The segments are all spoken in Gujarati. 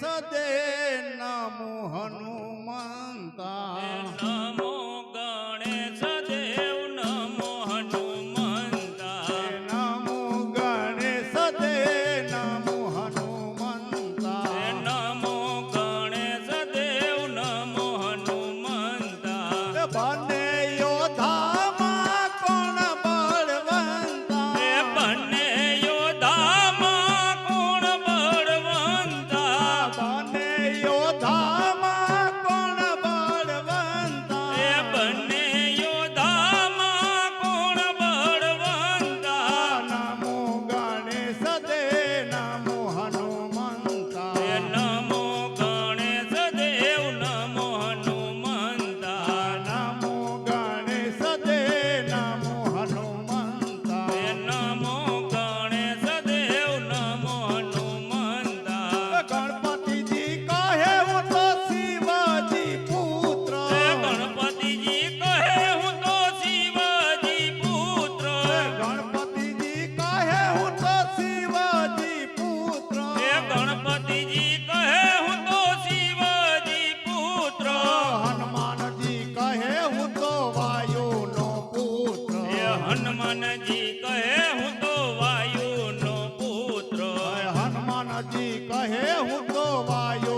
સદે નમો હનુમંતા નમો ગણેશ દેવ નમો હનુમંતા નમો ગણેશ દેવ નમો હનુમંતા નમો ગણેશ દેવ નમો હનુમંતા હનુમાનજી કહે હું તો વાયુ નો પુત્ર. હનુમાનજી કહે હું તો વાયુ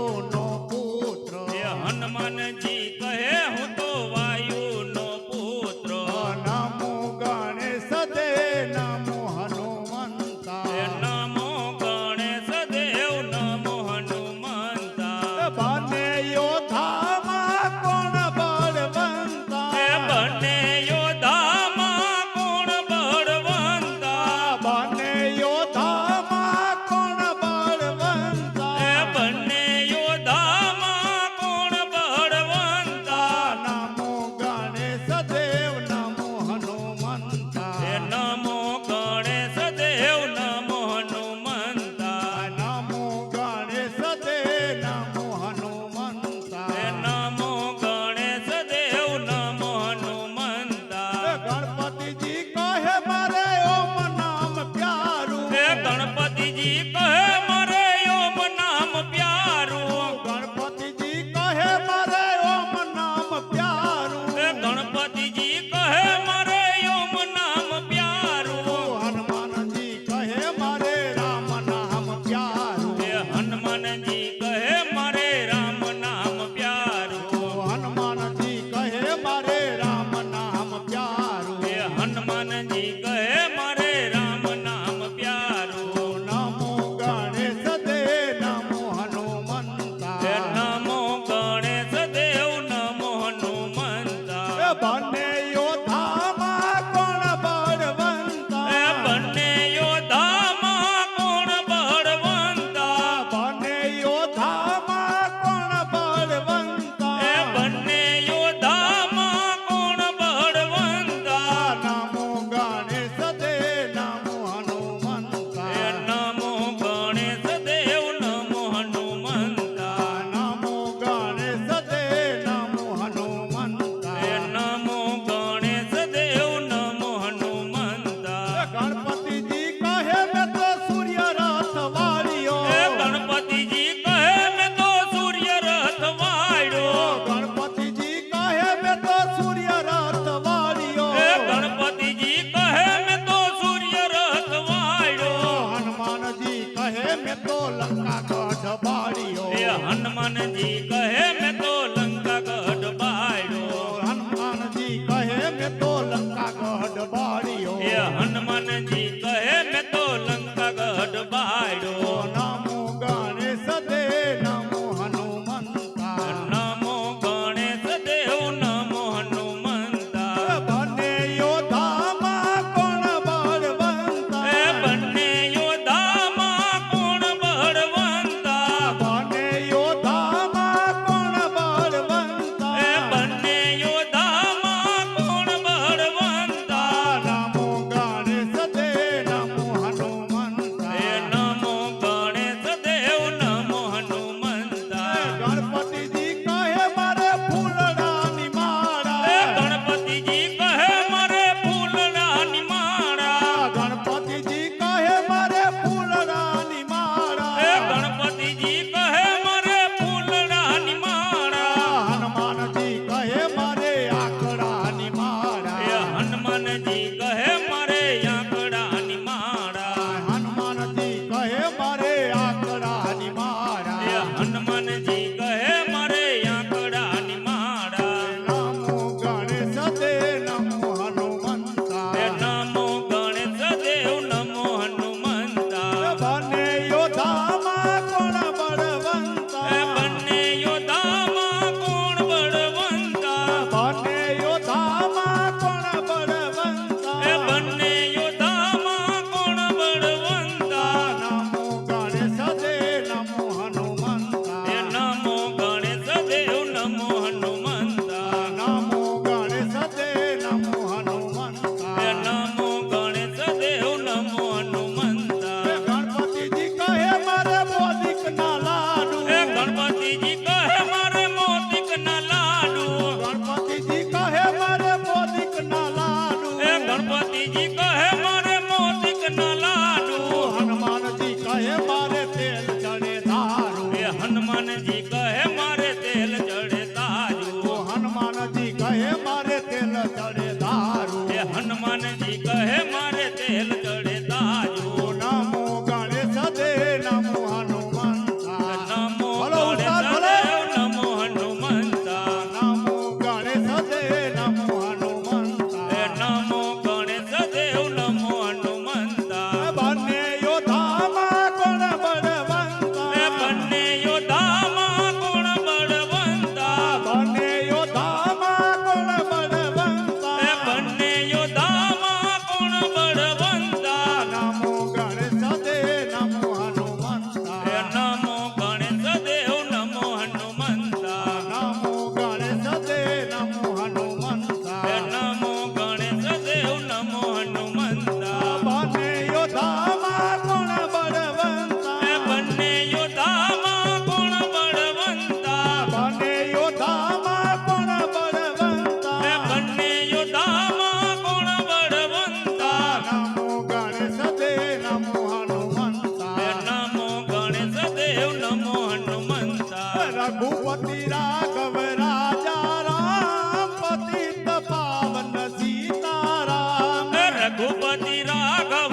ರಘುಪತಿ ರಾಘವ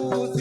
Lord.